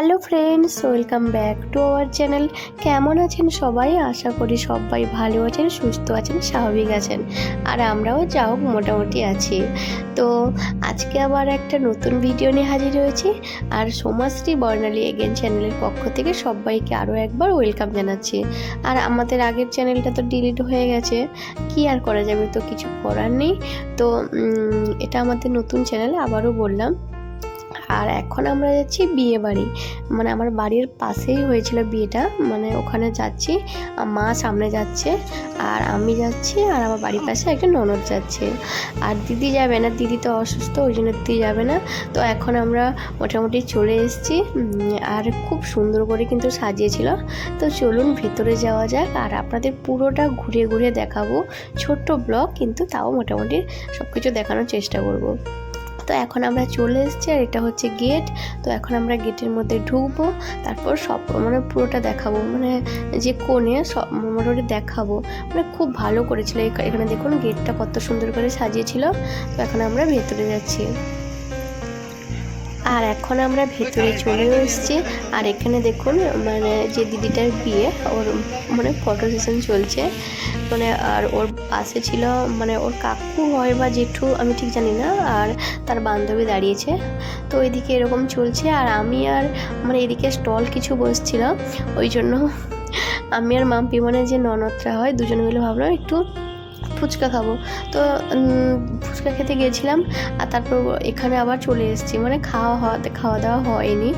Hello friends, welcome back to our channel. কেমন আছেন সবাই? আশা করি সবাই ভালো আছেন, সুস্থ আছেন, স্বাভাবিক আছেন, আর আমরাও যা হোক মোটামুটি আছি। তো আজকে আবার একটা নতুন ভিডিও নিয়ে হাজির হয়েছি, আর সোমাশ্রী বর্ণালী এগেন চ্যানেলের পক্ষ থেকে সবাইকে আরও একবার ওয়েলকাম জানাচ্ছি। আর আমাদের আগের চ্যানেলটা তো ডিলিট হয়ে গেছে, কি আর করা যাবে তো কিছু করার নেই। তো এটা আমাদের নতুন চ্যানেল, আবারও বললাম। আর এখন আমরা যাচ্ছি বিয়ে বাড়ি। মানে আমার বাড়ির পাশেই হয়েছিল বিয়েটা। মানে ওখানে যাচ্ছি মা সামনে যাচ্ছে, আর আমি যাচ্ছি, আর আমার বাড়ির পাশে একটা ননদ যাচ্ছে। আর দিদি যাবে না, দিদি তো অসুস্থ, ওই জন্য দিদি যাবে না। তো এখন আমরা মোটামুটি চলে এসেছি আর খুব সুন্দর করে কিন্তু সাজিয়েছিল। তো চলুন ভেতরে যাওয়া যাক, আর আপনাদের পুরোটা ঘুরে ঘুরে দেখাবো। ছোট্ট ব্লগ, কিন্তু তাও মোটামুটি সব কিছু দেখানোর চেষ্টা করব। তো এখন আমরা চলে এসেছি আর এটা হচ্ছে গেট তো এখন আমরা গেটের মধ্যে ঢুকবো, তারপর সব মানে পুরোটা দেখাবো মানে যে কোণে সব মোটামুটি দেখাবো মানে খুব ভালো করেছিল। এখা- এখানে দেখুন গেটটা কত সুন্দর করে সাজিয়েছিল, তো এখন আমরা ভেতরে যাচ্ছি। আর এখন আমরা ভেতরে চলে এসেছি, আর এখানে দেখুন মানে যে দিদিটার বিয়ে, ওর মানে ফটো সেশন চলছে মানে আর ওর পাশে ছিল মানে ওর কাকু হয় বা জেঠু, আমি ঠিক জানি না, আর তার বান্ধবী দাঁড়িয়েছে। তো ওইদিকে এরকম চলছে, আর আমি আর মানে এদিকে স্টল কিছু বসছিল, ওই জন্য আমি আর মাম্পি মানে যে ননদরা হয়, দুজন মিলে ভাবলাম একটু ফুচকা খাব। তো ফুচকা খেতে গিয়েছিলাম আর তারপর এখানে আবার চলে এসেছি মানে খাওয়া হওয়াতে, খাওয়া দাওয়া হয়নি।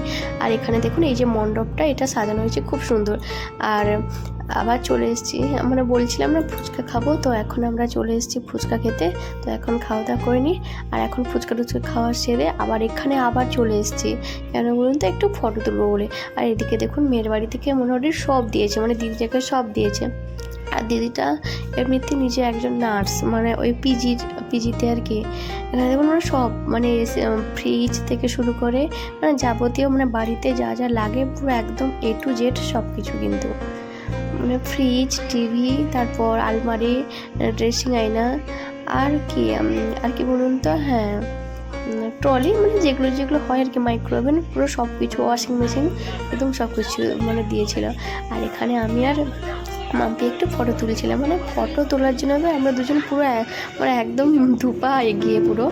আর এখানে দেখুন, এই যে মণ্ডপটা, এটা সাজানো হয়েছে, খুব সুন্দর। আর আবার চলে এসেছি। মানে বলছিলাম না ফুচকা খাব, তো এখন আমরা চলে এসেছি ফুচকা খেতে। তো এখন খাওয়া দাওয়া করিনি আর এখন ফুচকা টুচকা খাওয়া সেরে আবার এখানে আবার চলে এসেছি। কেন বলুন তো? একটু ফটো তুলবো বলে। আর এদিকে দেখুন, মেয়ের বাড়ি থেকে মোটামুটি সব দিয়েছে মানে দিদিটাকে সব দিয়েছে। আর দিদিটা এমনিতে নিজে একজন নার্স মানে ওই পিজির পিজিতে আর কি। এখানে দেখুন মানে সব মানে ফ্রিজ থেকে শুরু করে মানে যাবতীয় মানে বাড়িতে যা যা লাগে, পুরো একদম এ টু জেড সব কিছু কিন্তু। মানে ফ্রিজ টিভি তারপর আলমারি ড্রেসিং আয়না, আর কি আর কি বলুন তো হ্যাঁ ট্রলি মানে যেগুলো যেগুলো হয় আর কি মাইক্রোওভেন পুরো সব কিছু ওয়াশিং মেশিন একদম সব কিছু মানে দিয়েছিল। আর এখানে আমি আর মাম্পি একটু ফটো তুলেছিলাম। মানে ফটো তোলার জন্য তো আমরা দুজন পুরো মানে একদম ধুপা এগিয়ে পুরো।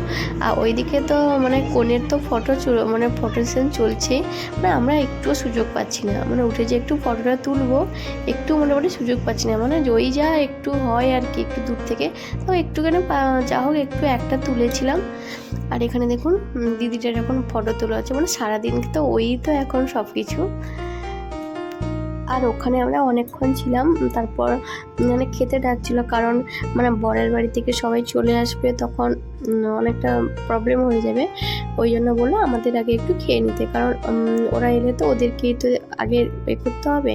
আর ওইদিকে তো মানে কনের তো ফটো মানে ফটো সেশন চলছে। মানে আমরা একটুও সুযোগ পাচ্ছি না। মানে উঠে যে একটু ফটোটা তুলবো, একটু মোটামুটি সুযোগ পাচ্ছি না। মানে ওই যা একটু হয় আর কি, একটু দূর থেকে। তো একটুখানি যা হোক একটু একটা তুলেছিলাম। আর এখানে দেখুন দিদিটার এখন ফটো তোলা হচ্ছে। মানে সারাদিন তো ওই তো এখন সব কিছু আর ওখানে আমরা অনেকক্ষণ ছিলাম, তারপর মানে খেতে ডাকছিল কারণ মানে বরের বাড়ি থেকে সবাই চলে আসবে, তখন অনেকটা প্রবলেম হয়ে যাবে। ওই জন্য বলল আমাদের আগে একটু খেয়ে নিতে, কারণ ওরা এলে তো ওদেরকেই তো আগে এ করতে হবে।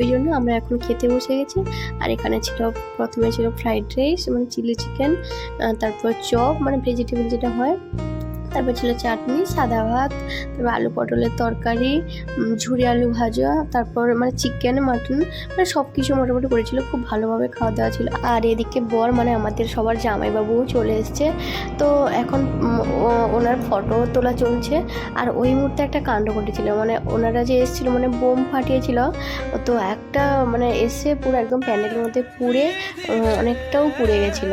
ওই জন্য আমরা এখন খেতে বসে গেছি, আর এখানে ছিল, প্রথমে ছিল ফ্রাইড রাইস মানে চিলি চিকেন তারপর চপ মানে ভেজিটেবল যেটা হয়। তারপর ছিল চাটনি, সাদা ভাত, তারপর আলু পটলের তরকারি ঝুরি আলু ভাজা, তারপর মানে চিকেন মাটন মানে সব কিছু মোটামুটি করেছিল, খুব ভালোভাবে খাওয়া দাওয়া ছিল। আর এদিকে বর মানে আমাদের সবার জামাইবাবুও চলে এসছে। তো এখন ওনার ফটো তোলা চলছে। আর ওই মুহূর্তে একটা কাণ্ড ঘটেছিল মানে ওনারা যে এসেছিল মানে বোম ফাটিয়েছিল, তো একটা মানে এসে পুরো একদম প্যান্ডেলের মধ্যে পুড়ে অনেকটাও পুড়ে গেছিল।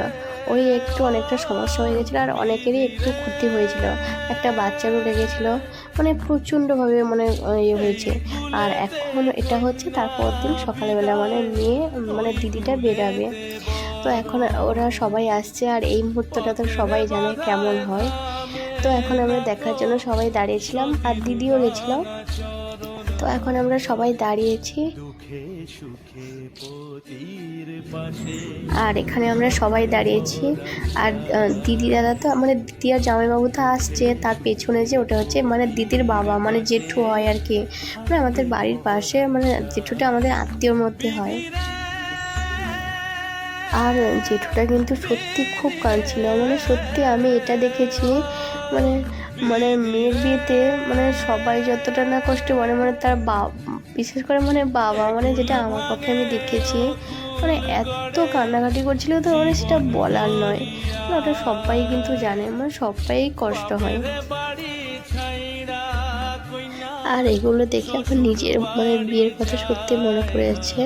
ওই একটু অনেকটা সমস্যা হয়ে গেছিল আর অনেকেরই একটু ক্ষতি হয়েছিল। একটা বাচ্চারও লেগেছিল। মানে প্রচণ্ডভাবে মানে ইয়ে হয়েছে। আর এখন এটা হচ্ছে তারপর দিন সকালবেলা মানে মেয়ে মানে দিদিটা বেরাবে। তো এখন ওরা সবাই আসছে আর এই মুহূর্তটা তো সবাই জানে কেমন হয়। তো এখন আমরা দেখার জন্য সবাই দাঁড়িয়েছিলাম আর দিদিও গেছিল। তো এখন আমরা সবাই দাঁড়িয়েছি। আর এখানে আমরা সবাই দাঁড়িয়েছি। আর দিদি দাদা তো মানে দিদি আর জামাইবাবু তো আসছে, তার পেছনে যে ওটা হচ্ছে মানে দিদির বাবা মানে জেঠু হয় আর কি। মানে আমাদের বাড়ির পাশে মানে জেঠুটা আমাদের আত্মীয়র মধ্যে হয়। আর জেঠুটা কিন্তু সত্যি খুব কাঁদছিল। মানে সত্যি আমি এটা দেখেছি মানে মানে মেয়ের বিয়েতে মানে সবাই যতটা না কষ্ট মানে মানে তার বা বিশেষ করে মানে বাবা মানে যেটা আমার পক্ষে আমি দেখেছি মানে এত কান্নাকাটি করছিল তো মানে সেটা বলার নয়। মানে ওটা সবাই কিন্তু জানে মানে সবাই কষ্ট হয়। আর এগুলো দেখে আমার নিজের মানে বিয়ের কথা সত্যি মনে পড়ে যাচ্ছে।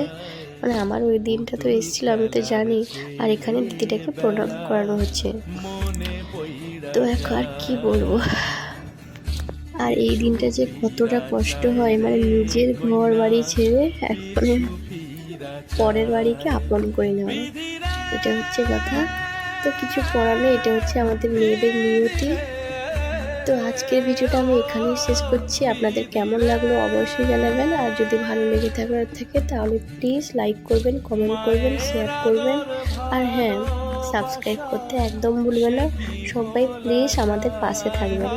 মানে আমার ওই দিনটা তো এসেছিল, আমি তো জানি। আর এখানে দিদিটাকে প্রণাম করানো হচ্ছে। তো এখন আর কি বলব? আর এই দিনটা যে কতটা কষ্ট হয় মানে নিজের ঘর বাড়ি ছেড়ে এখন পরের বাড়িকে আপন করে নেওয়া। এটা হচ্ছে কথা। তো কিছু করার নেই, এটা হচ্ছে আমাদের মেয়েদের নিয়তি। তো আজকের ভিডিওটা আমি এখানেই শেষ করছি। আপনাদের কেমন লাগল অবশ্যই জানাবেন। আর যদি ভালো লেগে থাকে থাকে তাহলে প্লিজ লাইক করবেন কমেন্ট করবেন শেয়ার করবেন। আর হ্যাঁ সাবস্ক্রাইব করতে একদম ভুলবেন না। সবাই প্লিজ আমাদের পাশে থাকবেন।